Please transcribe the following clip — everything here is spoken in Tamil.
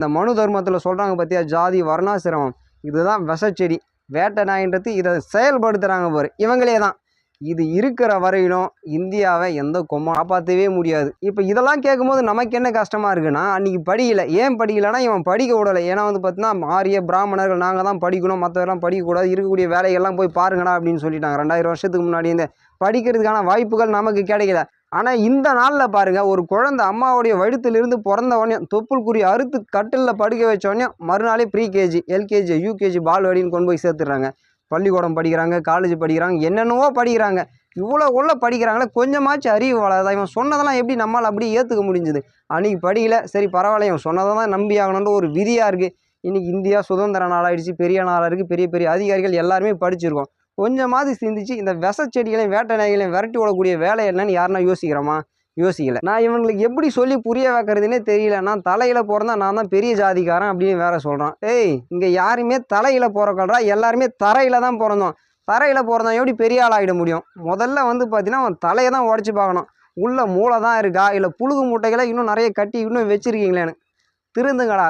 இந்த மனு தர்மத்தில் சொல்கிறாங்க பார்த்தியா ஜாதி வர்ணாசிரமம். இதுதான் விஷச்செடி. வேட்டை நாயின்றது இதை செயல்படுத்துகிறாங்க பாரு. இவங்களே தான். இது இருக்கிற வரையிலும் இந்தியாவை எந்த கொம்மா காப்பாற்றவே முடியாது. இப்போ இதெல்லாம் கேட்கும்போது நமக்கு என்ன கஷ்டமாக இருக்குன்னா அன்றைக்கி படிக்கலை. ஏன் படிக்கலைன்னா இவன் படிக்க விடலை. ஏன்னா வந்து பார்த்தீங்கன்னா ஆரிய பிராமணர்கள் நாங்கள் தான் படிக்கணும். மற்றவரெல்லாம் படிக்கக்கூடாது. இருக்கக்கூடிய வேலைகள்லாம் போய் பாருங்கடா அப்படின்னு சொல்லிட்டாங்க. ரெண்டாயிரம் வருஷத்துக்கு முன்னாடி இந்த படிக்கிறதுக்கான வாய்ப்புகள் நமக்கு கிடைக்கல. ஆனால் இந்த நாளில் பாருங்கள் ஒரு குழந்தை அம்மாவுடைய வயிற்றுலேருந்து பிறந்த உடனே தொப்புள் குறி அறுத்து கட்டிலில் படுக்க வச்ச உடனே மறுநாளே ப்ரீ கேஜி எல்கேஜி யூகேஜி பால் வடின்னு கொண்டு போய் சேர்த்துடுறாங்க. பள்ளிக்கூடம் படிக்கிறாங்க காலேஜ் படிக்கிறாங்க என்னென்னவோ படிக்கிறாங்க. இவ்வளோ உள்ள படிக்கிறாங்களே கொஞ்சமாச்சும் அறிவு வளருதா? இவன் சொன்னதெல்லாம் எப்படி நம்மளால் அப்படியே ஏற்றுக்க முடிஞ்சுது? அன்றைக்கி படிக்கல சரி பரவாயில்ல இவன் சொன்னதை தான் நம்பி ஆகணுன்ற ஒரு விதியாக இருக்குது இன்றைக்கி இந்தியா சுதந்திர நாளாயிடுச்சு பெரிய நாளாக இருக்குது பெரிய பெரிய அதிகாரிகள் எல்லாருமே படிச்சிருக்கோம். கொஞ்சமாவது சிந்திச்சு இந்த விஷச்செடிகளையும் வேட்டை நாய்களையும் விரட்டி விடக்கூடிய வேலை என்னன்னு யாருன்னா யோசிக்கிறோமா? யோசிக்கல. நான் இவங்களுக்கு எப்படி சொல்லி புரிய வைக்கிறதுனே தெரியல. நான் தலையில் பிறந்தா நான் தான் பெரிய ஜாதிக்காரன் அப்படின்னு வேற சொல்கிறான் ஏய் இங்கே யாருமே தலையில் பிறக்கல்றா எல்லாருமே தரையில் தான் பிறந்தோம். தரையில் பிறந்தோம் எப்படி பெரிய ஆள் ஆகிட முடியும்? முதல்ல வந்து பார்த்தீங்கன்னா அவன் தலையை தான் உடச்சி பார்க்கணும். உள்ள மூளை தான் இருக்கா? இல்லை புழுகு மூட்டைகளை இன்னும் நிறைய கட்டி இன்னும் வச்சிருக்கீங்களேன்னு. திருந்துங்கடா.